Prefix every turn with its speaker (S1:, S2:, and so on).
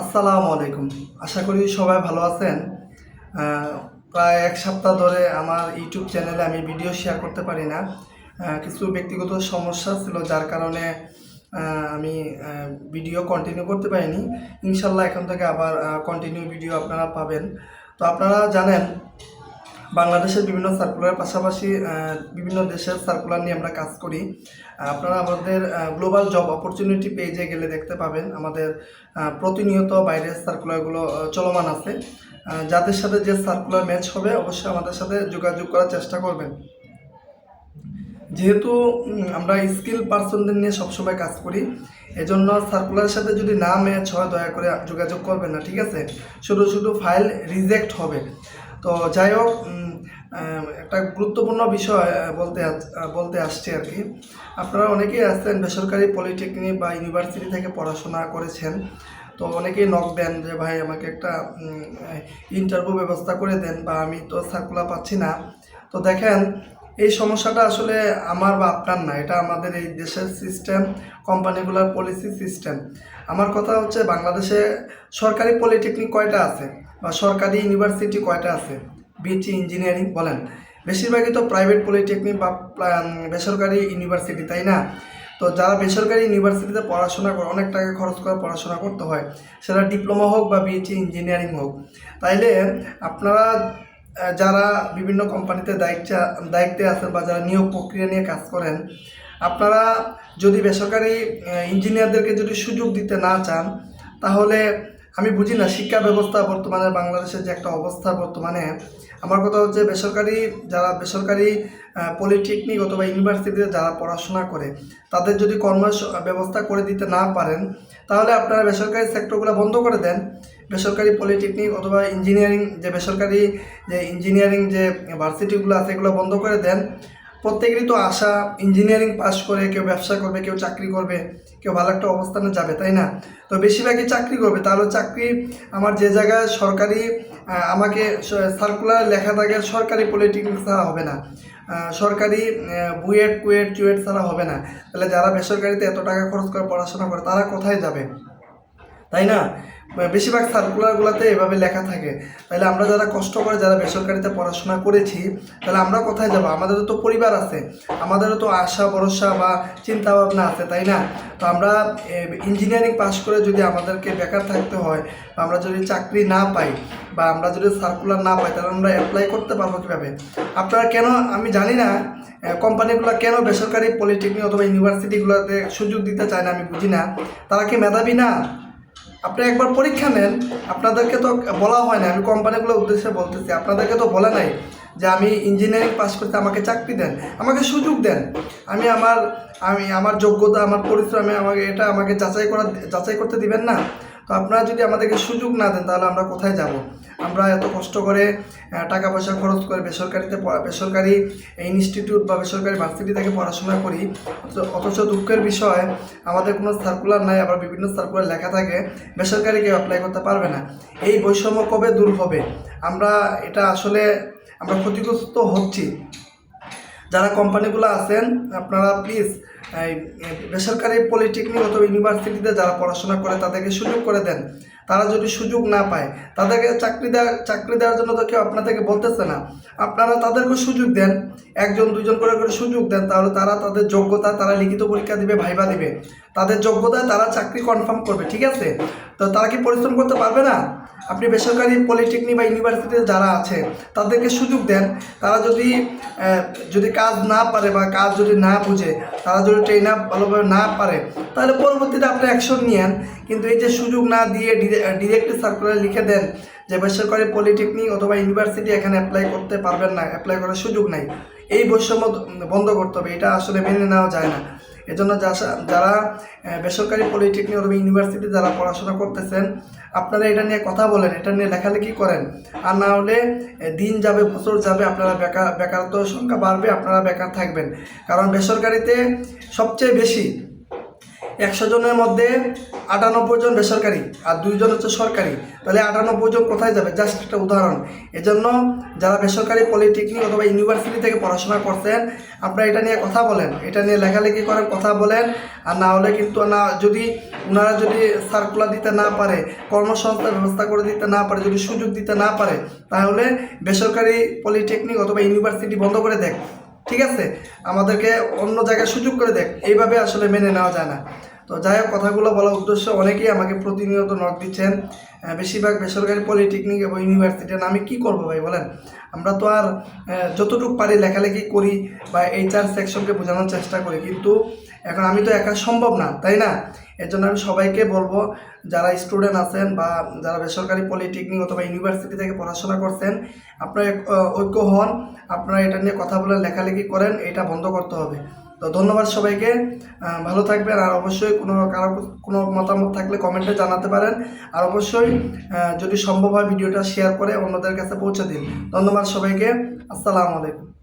S1: আসসালামু আলাইকুম। আশা করি সবাই ভালো আছেন। প্রায় এক সপ্তাহ ধরে আমার ইউটিউব চ্যানেলে আমি ভিডিও শেয়ার করতে পারি না। কিছু ব্যক্তিগত সমস্যা ছিল, যার কারণে আমি ভিডিও কন্টিনিউ করতে পারিনি। ইনশাল্লাহ এখন থেকে আবার কন্টিনিউ ভিডিও আপনারা পাবেন। তো আপনারা জানেন বাংলাদেশের বিভিন্ন সার্কুলারের পাশাপাশি বিভিন্ন দেশের সার্কুলার নিয়ে আমরা কাজ করি। আপনারা আমাদের গ্লোবাল জব অপরচুনিটি পেজে গেলে দেখতে পাবেন আমাদের প্রতিনিয়ত বাইরের সার্কুলারগুলো চলমান আছে। যাদের সাথে যে সার্কুলার ম্যাচ হবে, অবশ্যই আমাদের সাথে যোগাযোগ করার চেষ্টা করবেন। যেহেতু আমরা স্কিল পার্সনদের নিয়ে সবসময় কাজ করি, এজন্য সার্কুলারের সাথে যদি না ম্যাচ হয়, দয়া করে যোগাযোগ করবেন না, ঠিক আছে? শুধু শুধু ফাইল রিজেক্ট হবে। তো যাই হোক একটা গুরুত্বপূর্ণ বিষয় বলতে বলতে আসছে আর কি। আপনারা অনেকেই আসছেন বেসরকারি পলিটেকনিক বা ইউনিভার্সিটি থেকে পড়াশোনা করেছেন। তো অনেকেই নক দেন যে, ভাই, আমাকে একটা ইন্টারভিউ ব্যবস্থা করে দেন বা আমি তো সার্কুলার পাচ্ছি না। তো দেখেন এই সমস্যাটা আসলে আমার বা আপনার না, এটা আমাদের এই দেশের সিস্টেম কোম্পানিগুলোর পলিসি সিস্টেম আমার কথা হচ্ছে বাংলাদেশে সরকারি পলিটেকনিক কয়টা আছে বা সরকারি ইউনিভার্সিটি কয়টা আছে? বিটি ইঞ্জিনিয়ারিং বলেন। বেশিরভাগই তো প্রাইভেট পলিটেকনিক বা বেসরকারি ইউনিভার্সিটি তাই না? তো যারা বেসরকারি ইউনিভার্সিটিতে পড়াশোনা করে, অনেক টাকা খরচ করে পড়াশোনা করতে হয়, সেটা ডিপ্লোমা হোক বা বিএটি ইঞ্জিনিয়ারিং হোক। তাইলে আপনারা যারা বিভিন্ন কোম্পানিতে দায়িত্ব, দায়িত্বে আছেন বা যারা নিয়োগ প্রক্রিয়া নিয়ে কাজ করেন, আপনারা যদি বেসরকারি ইঞ্জিনিয়ারদেরকে যদি সুযোগ দিতে না চান, তাহলে আমি বুঝি না, শিক্ষা ব্যবস্থা বর্তমানে বাংলাদেশের যে একটা অবস্থা বর্তমানে। আমার কথা হচ্ছে বেসরকারি যারা বেসরকারি পলিটেকনিক অথবা ইউনিভার্সিটিতে যারা পড়াশোনা করে, তাদের যদি কর্ম ব্যবস্থা করে দিতে না পারেন, তাহলে আপনারা বেসরকারি সেক্টরগুলো বন্ধ করে দেন। বেসরকারি পলিটেকনিক অথবা ইঞ্জিনিয়ারিং যে বেসরকারি যে ইঞ্জিনিয়ারিং যে ভার্সিটিগুলো আছে, এগুলো বন্ধ করে দেন। প্রত্যেকেরই তো আশা ইঞ্জিনিয়ারিং পাশ করে, কেউ ব্যবসা করবে, কেউ চাকরি করবে, কেউ ভালো একটা অবস্থানে যাবে, তাই না? তো বেশিরভাগই চাকরি করবে। তাহলে চাকরি আমার যে জায়গায় সরকারি আমাকে সার্কুলার লেখা থাকে, সরকারি পলিটেকনিক ছাড়া হবে না। সরকারি বুয়েট, কুয়েট, চুয়েট ছাড়া হবে না। তাহলে যারা বেসরকারিতে এত টাকা খরচ করে পড়াশোনা করে, তারা কোথায় যাবে? তাই না? বেশিরভাগ সার্কুলারগুলোতে এভাবে লেখা থাকে। তাহলে আমরা যারা কষ্ট করে যারা বেসরকারিতে পড়াশোনা করেছি, তাহলে আমরা কোথায় যাব? আমাদেরও তো পরিবার আছে। আমাদেরও তো আশা, ভরসা বা চিন্তা ভাবনা আছে, তাই না? তো আমরা ইঞ্জিনিয়ারিং পাশ করে যদি আমাদেরকে বেকার থাকতে হয় বা আমরা যদি চাকরি না পাই বা আমরা যদি সার্কুলার না পাই, তাহলে আমরা অ্যাপ্লাই করতে পারব কীভাবে? আপনারা কেন, আমি জানি না কোম্পানিগুলো কেন বেসরকারি পলিটেকনিক অথবা ইউনিভার্সিটিগুলোতে সুযোগ দিতে চায় না, আমি বুঝি না। তারা কি মেধাবী না? আপনি একবার পরীক্ষা নেন, আপনাদেরকে তো বলা হয় না, আমি কোম্পানিগুলোর উদ্দেশ্যে বলতেছি, আপনাদেরকে তো বলে নাই যে আমি ইঞ্জিনিয়ারিং পাস করতে আমাকে চাকরি দেন, আমাকে সুযোগ দেন। আমি আমার আমি, আমার যোগ্যতা, আমার পরিশ্রমে আমাকে এটা আমাকে যাচাই করা, যাচাই করতে দিবেন না। তো আপনারা যদি আমাদেরকে সুযোগ না দেন, তাহলে আমরা কোথায় যাব? আমরা এত কষ্ট করে টাকা পয়সা খরচ করে বেসরকারিতে বেসরকারি ইনস্টিটিউট বা বেসরকারি ভার্সিটি থেকে পড়াশোনা করি, অথচ দুঃখের বিষয়, আমাদের কোনো সার্কুলার নাই, আবার বিভিন্ন সার্কুলার লেখা থাকে, বেসরকারি কেউ অ্যাপ্লাই করতে পারবে না। এই বৈষম্য কবে দূর হবে? আমরা এটা আসলে, আমরা ক্ষতিগ্রস্ত হচ্ছি। যারা কোম্পানিগুলো আছেন, আপনারা প্লিজ বেসরকারি পলিটেকনিক অথবা ইউনিভার্সিটিতে যারা পড়াশোনা করে তাদেরকে সুযোগ করে দেন। তারা যদি সুযোগ না পায়, তাদেরকে চাকরি দেওয়া চাকরি দেওয়ার জন্য তো কেউ আপনাদেরকে বলতেছে না। আপনারা তাদেরকে সুযোগ দেন, একজন দুজন করে করে সুযোগ দেন, তাহলে তারা তাদের যোগ্যতা, তারা লিখিত পরীক্ষা দিবে, ভাইবা দিবে। তাদের যোগ্যতায় তারা চাকরি কনফার্ম করবে, ঠিক আছে? তো তারা কি পরিশ্রম করতে পারবে না? আপনি বেসরকারি পলিটেকনিক বা ইউনিভার্সিটিতে যারা আছে, তাদেরকে সুযোগ দেন। তারা যদি যদি কাজ না পারে বা কাজ যদি না বুঝে, তারা যদি ট্রেন আপ ভালোভাবে না পারে, তাহলে পরবর্তীতে আপনি অ্যাকশন নিয়েন কিন্তু এই যে সুযোগ না দিয়ে ডিরেক্টলি সার্কুলার লিখে দেন যে বেসরকারি পলিটেকনিক অথবা ইউনিভার্সিটি এখানে অ্যাপ্লাই করতে পারবেন না অ্যাপ্লাই করার সুযোগ নাই। এই বৈষম্য বন্ধ করতে হবে, এটা আসলে মেনে নেওয়া যায় না। এজন্য যারা বেসরকারি পলিটেকনিক অথবা ইউনিভার্সিটি যারা পড়াশোনা করতেছেন, আপনারা এটা নিয়ে কথা বলেন, এটা নিয়ে লেখালেখি করেন। আর না হলে দিন যাবে, বছর যাবে, আপনারা বেকার বেকারত্ব সংখ্যা বাড়বে, আপনারা বেকার থাকবেন। কারণ বেসরকারিতে সবচেয়ে বেশি একশো জনের মধ্যে আটানব্বই জন বেসরকারি আর দুইজন হচ্ছে সরকারি। তাহলে আটানব্বই জন কোথায় যাবে? জাস্ট একটা উদাহরণ। এজন্য যারা বেসরকারি পলিটেকনিক অথবা ইউনিভার্সিটি থেকে পড়াশোনা করছেন, আপনারা এটা নিয়ে কথা বলেন। এটা নিয়ে লেখালেখি করেন, কথা বলেন। আর না হলে কিন্তু না, যদি ওনারা যদি সার্কুলার দিতে না পারে, কর্মসংস্থান ব্যবস্থা করে দিতে না পারে, যদি সুযোগ দিতে না পারে, তাহলে বেসরকারি পলিটেকনিক অথবা ইউনিভার্সিটি বন্ধ করে দেখ ঠিক আছে? আমাদেরকে অন্য জায়গায় সুযোগ করে দেখ। এইভাবে আসলে মেনে নেওয়া যায় না। তো যাই হোক, কথাগুলো বলার উদ্দেশ্য অনেকেই আমাকে প্রতিনিয়ত নক দিচ্ছেন। বেশিরভাগ বেসরকারি পলিটেকনিক এবং ইউনিভার্সিটি আমি কি করব ভাই বলেন? আমরা তো আর যতটুকু পারি লেখালেখি করি বা এইচআর সেকশনকে বোঝানোর চেষ্টা করি। কিন্তু এখন আমি তো একা সম্ভব না, তাই না? এর জন্য আমি সবাইকে বলব, যারা স্টুডেন্ট আছেন বা যারা বেসরকারি পলিটেকনিক অথবা ইউনিভার্সিটি থেকে পড়াশোনা করছেন, আপনারা ঐক্য হন। আপনারা এটা নিয়ে কথা বলে লেখালেখি করেন, এটা বন্ধ করতে হবে। তো ধন্যবাদ সবাইকে ভালো থাকবেন। আর অবশ্যই কোনো কারও কোনো মতামত থাকলে কমেন্টে জানাতে পারেন। আর অবশ্যই যদি সম্ভব হয় ভিডিওটা শেয়ার করে অন্যদের কাছে পৌঁছে দিন। ধন্যবাদ সবাইকে। আসসালামু আলাইকুম।